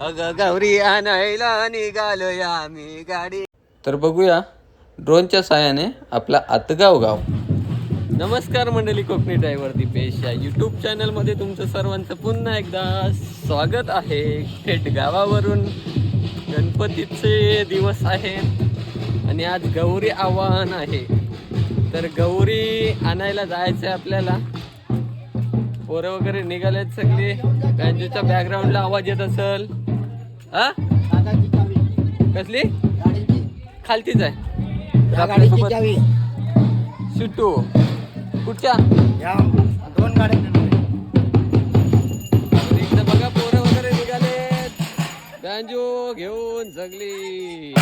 अग गौरी आणायला निघालोय आम्ही गाडी. तर बघूया ड्रोनच्या साहाय्याने आपला आतगाव गाव. नमस्कार मंडळी कोकणी ड्रायव्हर दीपेश. या यूट्यूब चॅनलमध्ये तुमचं सर्वांचं पुन्हा एकदा स्वागत आहे. थेट गावावरून गणपतीचे दिवस आहेत आणि आज गौरी आवाहन आहे. तर गौरी आणायला जायचं आहे आपल्याला. पोरं वगैरे निघालेत सगळे. बँजूच्या बॅकग्राऊंडला आवाज येत असल. हा? कसली? खालतीच आहे. सुटू कुठच्या? दोन गाड्या बघा पोरं वगैरे निघालेत. बँजो घेऊन सगळी.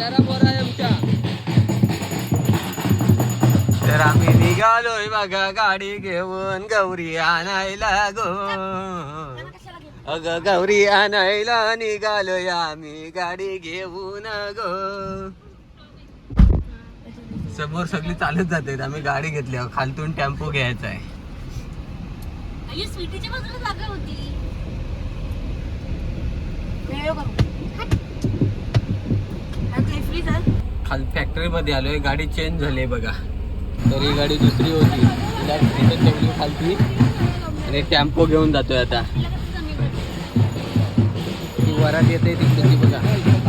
चेहरा बरा आहे आमच्या. तर आम्ही निघालोय बघा गाडी घेऊन गौरी आणायला गो. अग गौरी आणायला निघालोय आम्ही गाडी घेऊन गो. समोर सगळी चालत जाते आम्ही गाडी घेतली अहो, खालतून टेम्पो घ्यायचा आहे. आई स्वीटीच्या बाजूला जागा होती. खाल फॅक्टरी मध्ये आलोय गाडी चेंज झाली बघा. तर ही गाडी दुसरी होती. तिला रिटर्न ठेवली खालती. आणि टेम्पो घेऊन जातोय आता. ती वरात येते तिकडे ती बघा.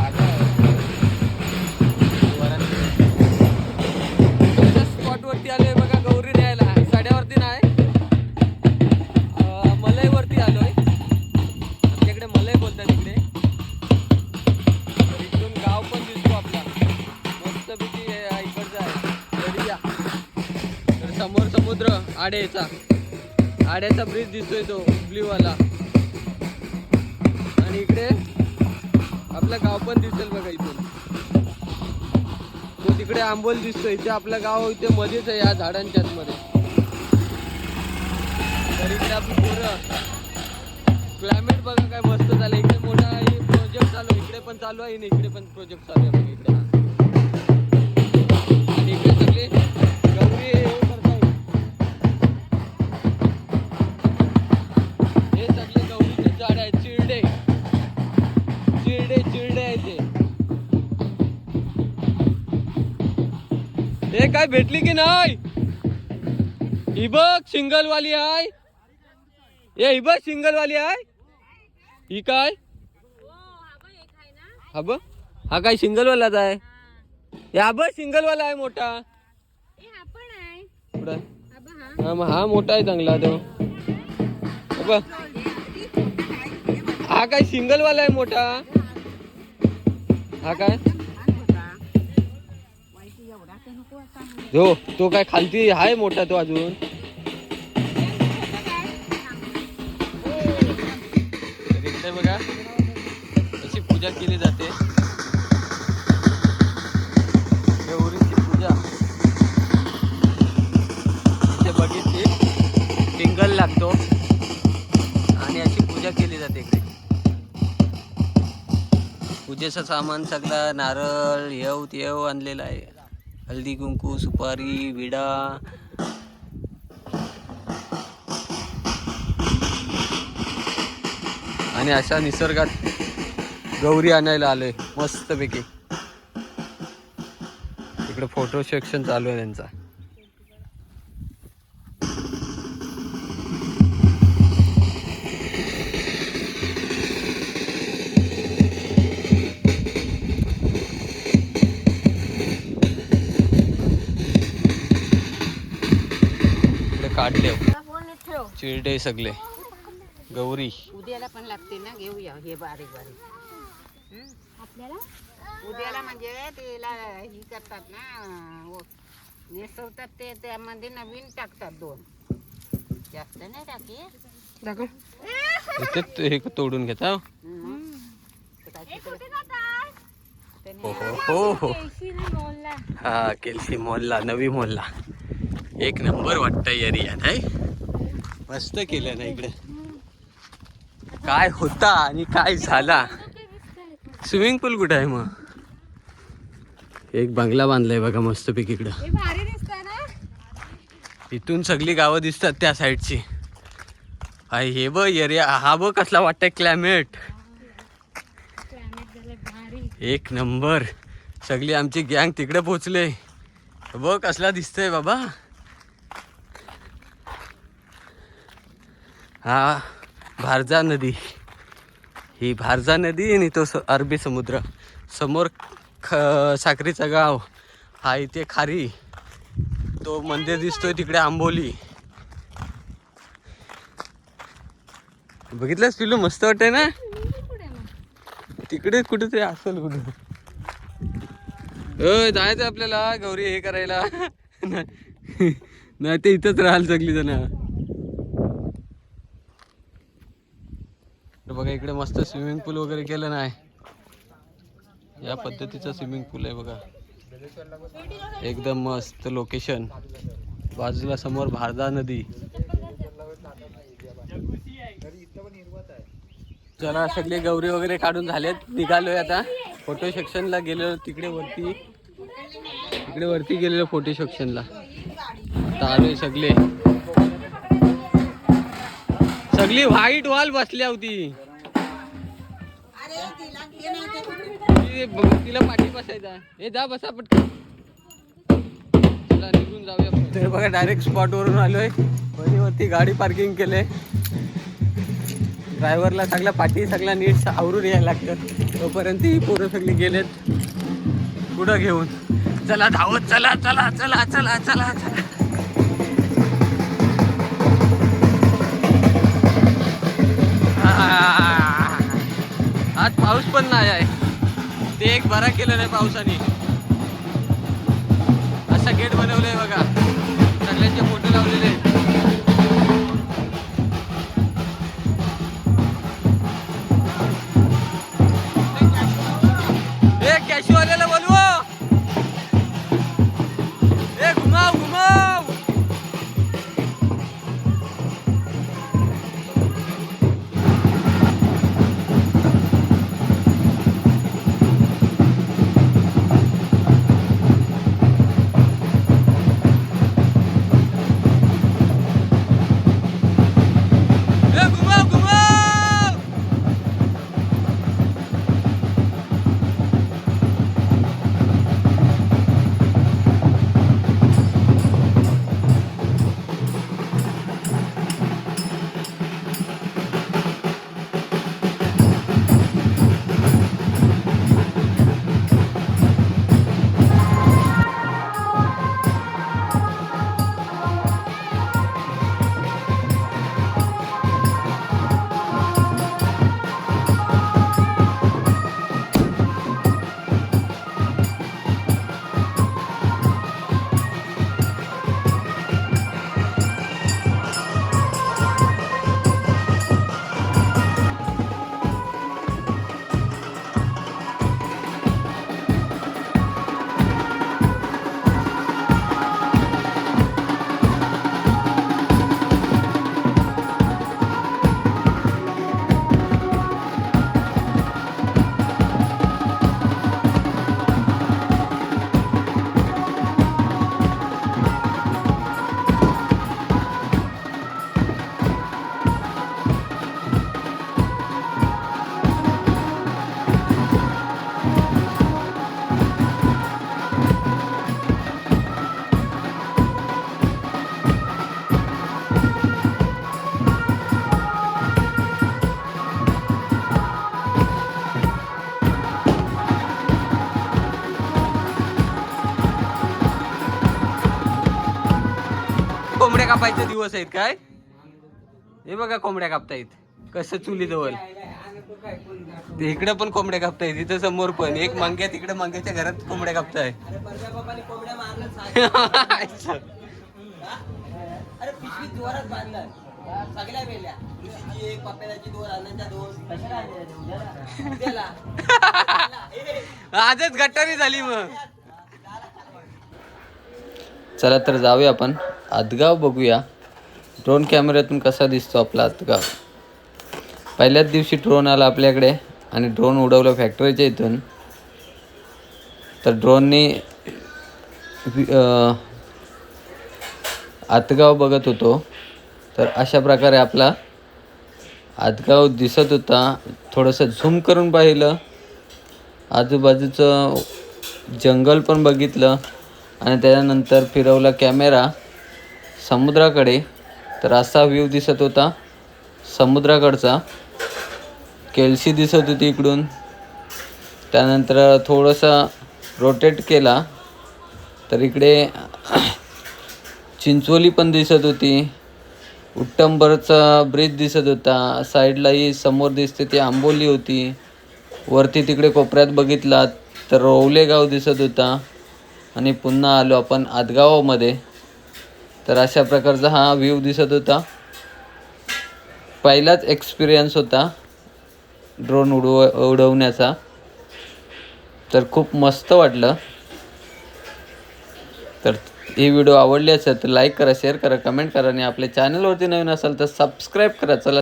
समोर समुद्र आड्याचा. आड्याचा ब्रिज दिसतोय तो ब्ल्यूवाला आणि इकडे आपलं गाव पण दिसेल बघा इथून. तो तिकडे आंबोल दिसतोय इथे आपलं गाव इथे मध्येच आहे या झाडांच्याच मध्ये. तर इकडे आपली पोरं. क्लायमेट बघा काय मस्त झालं इकडे मोठा प्रोजेक्ट चालू आहे. इकडे पण चालू आहे आणि इकडे पण प्रोजेक्ट चालू आहे इकडे. आणि इकडे सगळे गौरी हे काय भेटली की नाही? ही बघ सिंगल वाली आहे. ए ही बघ सिंगल वाली आहे. ही काय? हा बघ हा काय सिंगल वालाच आहे या बघ सिंगल वाला आहे मोठा. हा मग हा मोठा आहे चांगला तो. हा बघ. हा काय सिंगल वाला आहे मोठा? हा काय? जो तो काय खालती आहे मोठा तो अजून? इकडे बघा. अशी पूजा केली जाते. गौरीची पूजा. इथे बघितली. टिंगल लागतो. आणि अशी पूजा केली जाते इकडे. पूजेचं सामान सगळं नारळ येव तेव आणलेलं आहे. हल्दी कुंकू सुपारी विडा. आणि अशा निसर्गात गौरी आणायला आलोय मस्तपैकी. इकडे फोटो सेक्शन चालू आहे त्यांचा. काढले. चिरडे सगळे. गौरी. उद्याला पण लागते ना घेऊया. हे बारीक बारीक. आपल्याला? उद्याला म्हणजे तिला ही करतात ना नेसवतात ते त्यामध्ये नवीन टाकतात दोन. जास्त नाही टाकी हे तोडून घेता? हो. हो. हो हो. हा केलसी मॉलला नवी मॉलला एक नंबर वाटतं एरिया नाही मस्त केलं ना इकडे. काय होता आणि काय झाला? स्विमिंग पूल कुठं आहे मग? एक बंगला बांधलाय बघा मस्तपैकी इकडं. हे भारी दिसतंय ना? इथून सगळी गावं दिसतात त्या साईडची. हाय हे बघ एरिया हा बघ कसला वाटतंय क्लायमेट क्लायमेट झालं भारी एक नंबर. सगळी आमची गँग तिकडे पोचले बघ कसला दिसतंय बाबा. हा भारजा नदी. ही भारजा नदी आणि तो स- अरबी समुद्र. समोर ख साखरीचा गाव. हा इथे खारी. तो मंदिर दिसतोय तिकडे आंबोली. बघितलंस पिलू मस्त वाटतंय ना? तिकडे कुठेतरी असेल कुठे. जायचं आपल्याला गौरी हे करायला. नाही ते इथंच राहाल सगळी जण. बघा इकडे मस्त स्विमिंग पूल वगैरे केलं नाही या पद्धतीचं स्विमिंग पूल आहे बघा. एकदम मस्त लोकेशन बाजूला समोर भारदा नदी. चला सगळे गौरी वगैरे काढून झालेत. निघालोय आता. फोटो सेक्शनला गेलेलो तिकडे वरती. तिकडे वरती गेलेलो फोटो सेक्शनला आता आलोय सगळे. सगळी व्हाईट वॉल बसल्या होती. तिला पाठी बसायचा हे जा बसा पटकन. चला निघून जाऊया तर बघा डायरेक्ट स्पॉट वरून आलोय. वरती गाडी पार्किंग केले. ड्रायव्हरला सगळ्या पाठी सगळ्या नीट आवरून यायला लागतं तोपर्यंत ही पोरं सगळी गेलेत. पुढं घेऊन. चला धावत चला चला चला चला चला चला. आज पाऊस पण नाही आहे. ते एक बरा केलं नाही पावसाने. असं गेट बनवलंय बघा. सगळ्यांचे फोटो लावलेले आहेत. कोंबड्या कापायचे दिवस आहेत काय? हे बघा कोंबड्या कापतायत. कसं चुली जवळ ते इकडे पण कोंबड्या कापतायत तिथं समोर पण. एक मांग्या तिकडे मांग्याच्या घरात कोंबड्या कापताय. आजच गट्टारी झाली मग. चला तर जाऊया आपण. आदगाव बघूया. ड्रोन कॅमेऱ्यातून कसा दिसतो आपला आदगाव? पहिल्याच दिवशी ड्रोन आला आपल्याकडे आणि ड्रोन उडवलं फॅक्टरीच्या इथून. तर ड्रोननी आतगाव बघत होतो. तर अशा प्रकारे आपला आतगाव दिसत होता. थोडंसं झूम करून पाहिलं. आजूबाजूचं जंगल पण बघितलं. आणि त्याच्यानंतर फिरवला कॅमेरा समुद्राकडे तर असा व्ह्यू दिसत होता. समुद्राकडचा. केल्सी दिसत होती इकडून. त्यानंतर थोडंसं रोटेट केला. तर इकडे चिंचोली पण दिसत होती. उट्टंबरचा ब्रिज दिसत होता. साईडलाही समोर दिसते ती आंबोली होती. वरती तिकडे कोपऱ्यात बघितला तर रोवले गाव दिसत होता. आणि पुन्हा आलो आपण आदगावामध्ये. तर अशा प्रकारचा हा व्ह्यू दिसत होता. पहिलाच एक्सपिरियन्स होता ड्रोन उडव उडवण्याचा. तर खूप मस्त वाटलं. तर ही व्हिडिओ आवडली असेल तर लाईक करा शेअर करा कमेंट करा आणि आपल्या चॅनलवरती नवीन असाल तर सबस्क्राईब करा. चला